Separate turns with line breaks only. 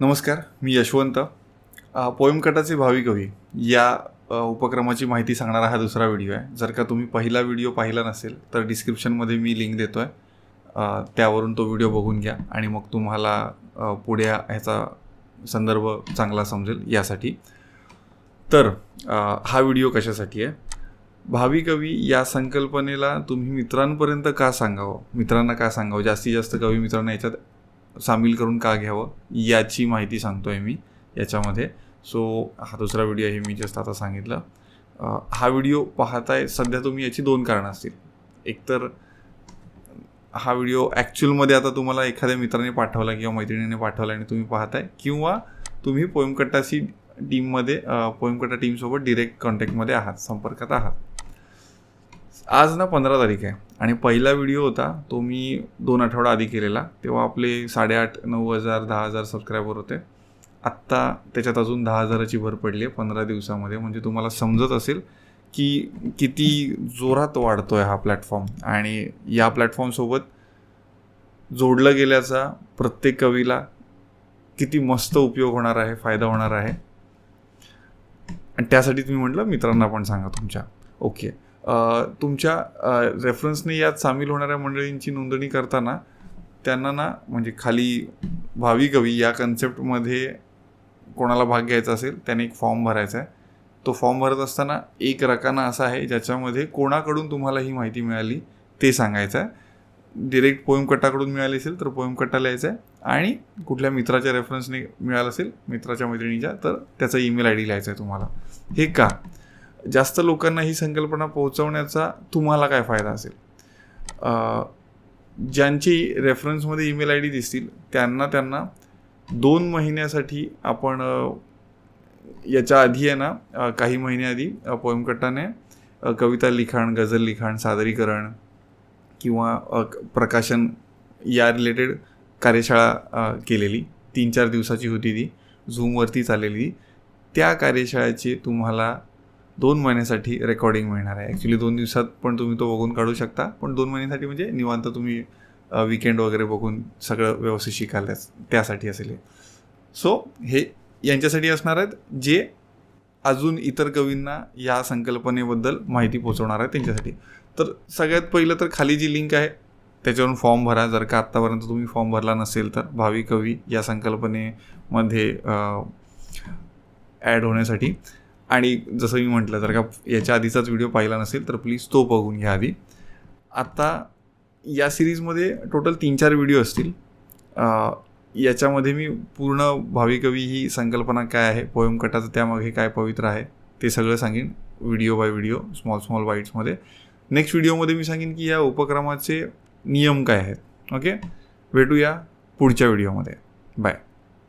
नमस्कार मी यशवंत. अ, पोयम कटाचे भावी कवी या उपक्रमाची माहिती सांगणारा हा दुसरा व्हिडिओ आहे. जर का तुम्ही पहिला व्हिडिओ पाहिला नसेल तर डिस्क्रिप्शनमध्ये मी लिंक देतो आहे त्यावरून तो व्हिडिओ बघून घ्या आणि मग तुम्हाला पुढे ह्याचा संदर्भ चांगला समजेल यासाठी. तर हा व्हिडिओ कशासाठी आहे? भावी कवी या संकल्पनेला तुम्ही मित्रांपर्यंत का सांगावं? मित्रांना का सांगावं? जास्तीत जास्त कवी मित्रांना याच्यात सामील करून का घ्यावं याची माहिती सांगतो आहे मी याच्यामध्ये. सो हा दुसरा व्हिडिओ आहे मी जस्ट आता सांगितलं. हा व्हिडिओ पाहताय सध्या तुम्ही याची दोन कारणं असतील. एकतर हा व्हिडिओ ॲक्च्युअलमध्ये आता तुम्हाला एखाद्या मित्राने पाठवला किंवा मैत्रिणीने पाठवला आणि तुम्ही पाहताय किंवा तुम्ही पोयमकट्टाशी टीममध्ये पोयमकट्टा टीमसोबत डिरेक्ट कॉन्टॅक्टमध्ये आहात संपर्कात आहात. आज ना पंधरा तारीख आहे. आणि पहिला व्हिडिओ होता तो मी दोन आठवडा आधी केलेला. तेव्हा आपले साडेआठ नऊ हजार दहा हजार सबस्क्रायबर होते. आत्ता त्याच्यात अजून दहा हजाराची भर पडली आहे पंधरा दिवसामध्ये. म्हणजे तुम्हाला समजत असेल की किती जोरात वाढतो आहे हा प्लॅटफॉर्म आणि या प्लॅटफॉर्मसोबत जोडलं गेल्याचा प्रत्येक कवीला किती मस्त उपयोग होणार आहे फायदा होणार आहे. आणि त्यासाठी तुम्ही म्हटलं मित्रांना पण सांगा तुमच्या. ओके. तुमच्या रेफरन्सने यात सामील होणाऱ्या मंडळींची नोंदणी करताना त्यांना ना म्हणजे खाली भावी कवी या कन्सेप्टमध्ये कोणाला भाग घ्यायचा असेल त्याने एक फॉर्म भरायचा आहे. तो फॉर्म भरत असताना एक रकाना असा आहे ज्याच्यामध्ये कोणाकडून तुम्हाला ही माहिती मिळाली ते सांगायचं आहे. डिरेक्ट पोयमकट्टाकडून मिळाली असेल तर पोयमकट्टा लिहायचं आहे आणि कुठल्या मित्राच्या रेफरन्सने मिळालं असेल मित्राच्या मैत्रिणीच्या तर त्याचा ईमेल आय डी लिहायचा आहे तुम्हाला. हे का? जास्त लोकांना ही संकल्पना पोहोचवण्याचा तुम्हाला काय फायदा असेल? ज्यांची रेफरन्समध्ये ईमेल आय डी दिसतील त्यांना त्यांना दोन महिन्यासाठी आपण याच्या आधी आहे ना काही महिन्याआधी पोयमकट्टाने कविता लिखाण गझल लिखाण सादरीकरण किंवा प्रकाशन या रिलेटेड कार्यशाळा केलेली. तीन चार दिवसाची होती ती. झूमवरती चाललेली. त्या कार्यशाळेचे तुम्हाला दोन महिन्यासाठी रेकॉर्डिंग मिळणार आहे. ॲक्च्युली दोन दिवसात पण तुम्ही तो बघून काढू शकता. पण दोन महिन्यासाठी म्हणजे निवांत तुम्ही विकेंड वगैरे बघून सगळं व्यवस्थित शिकाल त्यासाठी असेल सो हे यांच्यासाठी असणार आहेत जे अजून इतर कवींना या संकल्पनेबद्दल माहिती पोहोचवणार आहे त्यांच्यासाठी. तर सगळ्यात पहिलं तर खाली जी लिंक आहे त्याच्यावरून फॉर्म भरा. जर का आत्तापर्यंत तुम्ही फॉर्म भरला नसेल तर भावी कवी या संकल्पनेमध्ये ॲड होण्यासाठी. आणि जसं मी म्हटलं जर का याच्या आधीचाच व्हिडिओ पाहिला नसेल तर प्लीज तो बघून घ्या आधी. आता या सिरीजमध्ये टोटल तीन चार व्हिडिओ असतील. याच्यामध्ये मी पूर्ण भावी कवी ही संकल्पना काय आहे पोयम कटाचं त्यामागे काय पवित्र आहे ते सगळं सांगेन video by video small small बाईट्समध्ये next व्हिडिओमध्ये मी सांगेन की या उपक्रमाचे नियम काय आहेत. ओके भेटूया पुढच्या व्हिडिओमध्ये. बाय